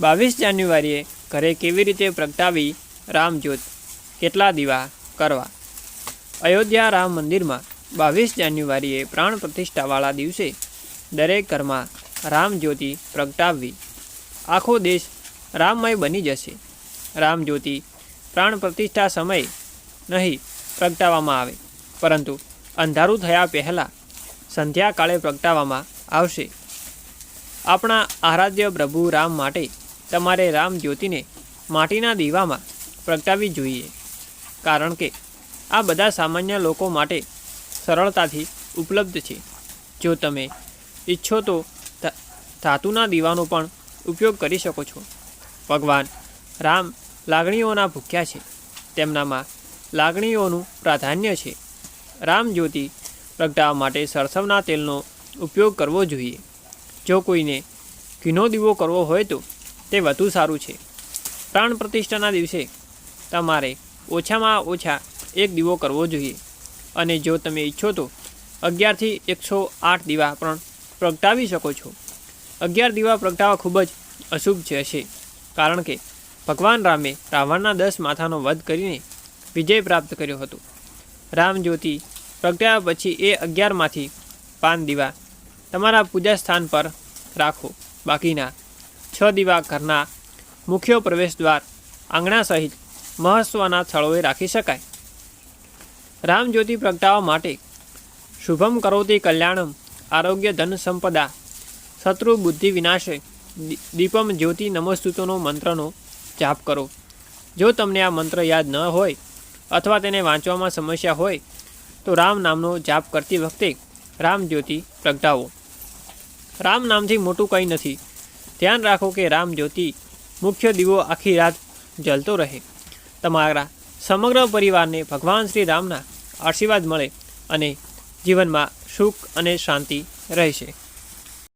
બાવીસ જાન્યુઆરીએ ઘરે કેવી રીતે પ્રગટાવી રામજ્યોત? કેટલા દીવા કરવા? અયોધ્યા રામ મંદિરમાં બાવીસ જાન્યુઆરીએ પ્રાણ પ્રતિષ્ઠાવાળા દિવસે દરેક ઘરમાં રામજ્યોતિ પ્રગટાવવી. આખો દેશ રામમય બની જશે. રામજ્યોતિ પ્રાણ પ્રતિષ્ઠા સમયે નહીં પ્રગટાવવામાં આવે, પરંતુ અંધારું થયા પહેલાં સંધ્યાકાળે પ્રગટાવવામાં આવશે. આપણા આરાધ્ય પ્રભુ રામ માટે તમારે રામ જ્યોતિને માટીના દીવામાં પ્રગટાવવી જોઈએ. કારણ કે આ બધા સામાન્ય લોકો માટે સરળતાથી ઉપલબ્ધ છે. જો તમે ઈચ્છો તો ધાતુના દીવાનો પણ ઉપયોગ કરી શકો છો. ભગવાન રામ લાગણીઓના ભૂખ્યા છે. તેમનામાં લાગણીઓનું પ્રાધાન્ય છે. રામ જ્યોતિ પ્રગટાવવા માટે સરસવના તેલનો ઉપયોગ કરવો જોઈએ. જો કોઈને ઘીનો દીવો કરવો હોય તો તે વધુ સારું છે. પ્રાણ પ્રતિષ્ઠાના દિવસે તમારે ઓછામાં ઓછા એક દીવો કરવો જોઈએ. અને જો તમે ઈચ્છો તો અગિયારથી એકસો આઠ દીવા પણ પ્રગટાવી શકો છો. અગિયાર દીવા પ્રગટાવવા ખૂબ જ અશુભ છે હશે. કારણ કે ભગવાન રામે રાવણના દસ માથાનો વધ કરીને વિજય પ્રાપ્ત કર્યો હતો. રામ જ્યોતિ પ્રગટાવ્યા પછી એ અગિયારમાંથી પાન દીવા તમારા પૂજા સ્થાન પર રાખો. બાકીના છ દીવા ઘરના મુખ્ય પ્રવેશ દ્વાર આંગણા સહિત મહત્વના સ્થળોએ રાખી શકાય. રામ જ્યોતિ પ્રગટાવવા માટે શુભમ કરોતી કલ્યાણમ આરોગ્ય ધન સંપદા શત્રુ બુદ્ધિ વિનાશે દીપમ જ્યોતિ નમસ્તુતોનો મંત્રનો જાપ કરો. જો તમને આ મંત્ર યાદ ન હોય અથવા તેને વાંચવામાં સમસ્યા હોય તો રામ નામનો જાપ કરતી વખતે રામ જ્યોતિ પ્રગટાવો. રામ નામથી મોટું કંઈ નથી. ધ્યાન રાખો કે રામ જ્યોતિ મુખ્ય દીવો આખી રાત જલતો રહે. તમારા સમગ્ર પરિવારને ભગવાન શ્રી રામના આશીર્વાદ મળે અને જીવનમાં સુખ અને શાંતિ રહેશે.